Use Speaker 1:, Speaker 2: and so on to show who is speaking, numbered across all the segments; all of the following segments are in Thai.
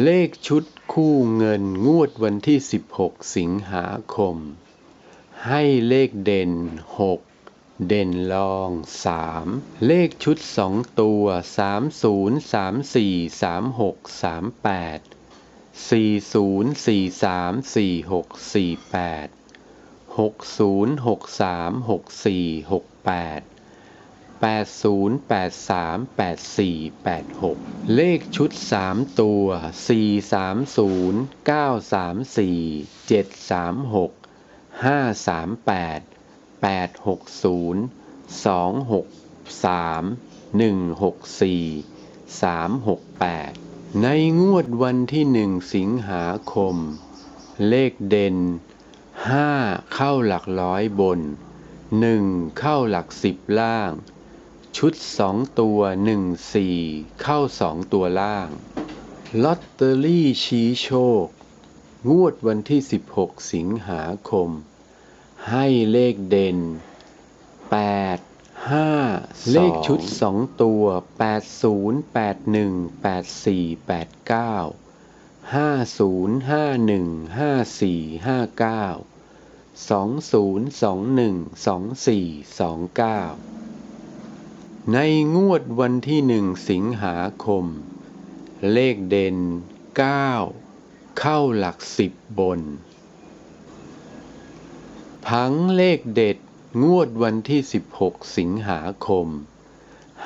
Speaker 1: เลขชุดคู่เงินงวดวันที่ 16 สิงหาคม ให้เลขเด่น 6 เด่นรอง 3 เลขชุด 2 ตัว 30 34 36 38 40 43 46 48 60 63 64 68 80 83 84 86 เลขชุด 3 ตัว 430 934 736 538 860 263 164 368 ในงวดวันที่หนึ่งสิงหาคม เลขเด่น 5 เข้าหลักร้อยบน 1 เข้าหลักสิบล่าง ชุด2ตัว1 4เข้า2ตัวล่าง ลอตเตอรี่ชี้โชค งวดวันที่ 16 สิงหาคม ให้เลขเด่น 8 5 เลขชุด 2 ตัว 80 81 84 89 50 51 54 59 20 21 24 29 ในงวดวันที่หนึ่งสิงหาคม เลขเด่น 9 เข้าหลักสิบบนพังเลขเด็ดงวดวันที่ 16 สิงหาคม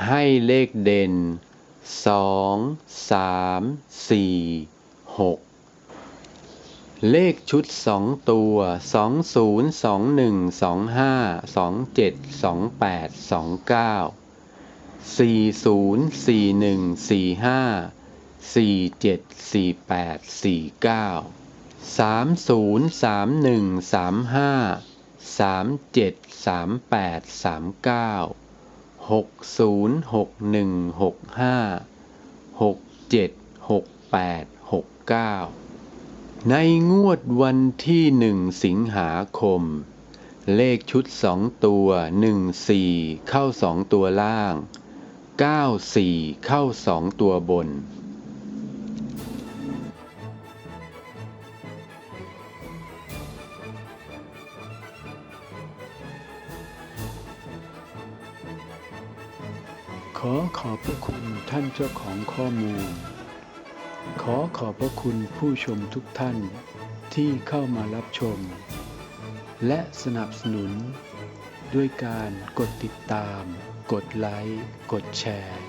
Speaker 1: ให้เลขเด่น 2 3 4 6 เลขชุด 2 ตัว 20 21 25 27 28 29 สี่ศูนย์สี่หนึ่งสี่ห้าสี่เจ็ดสี่แปดสี่เก้าสามศูนย์สามหนึ่งสามห้าสามเจ็ดสามแปดสามเก้าหกศูนย์หกหนึ่งหกห้าหกเจ็ดหกแปดหกเก้าในงวดวันที่หนึ่งสิงหาคม เลขชุดสองตัวหนึ่งสี่เข้าสองตัวล่าง 94 เข้า2ตัวบน ขอขอบพระคุณท่านเจ้าของข้อมูล ขอขอบพระคุณผู้ชมทุกท่านที่เข้ามารับชม และสนับสนุน ด้วยการกดติดตาม กดไลค์ กดแชร์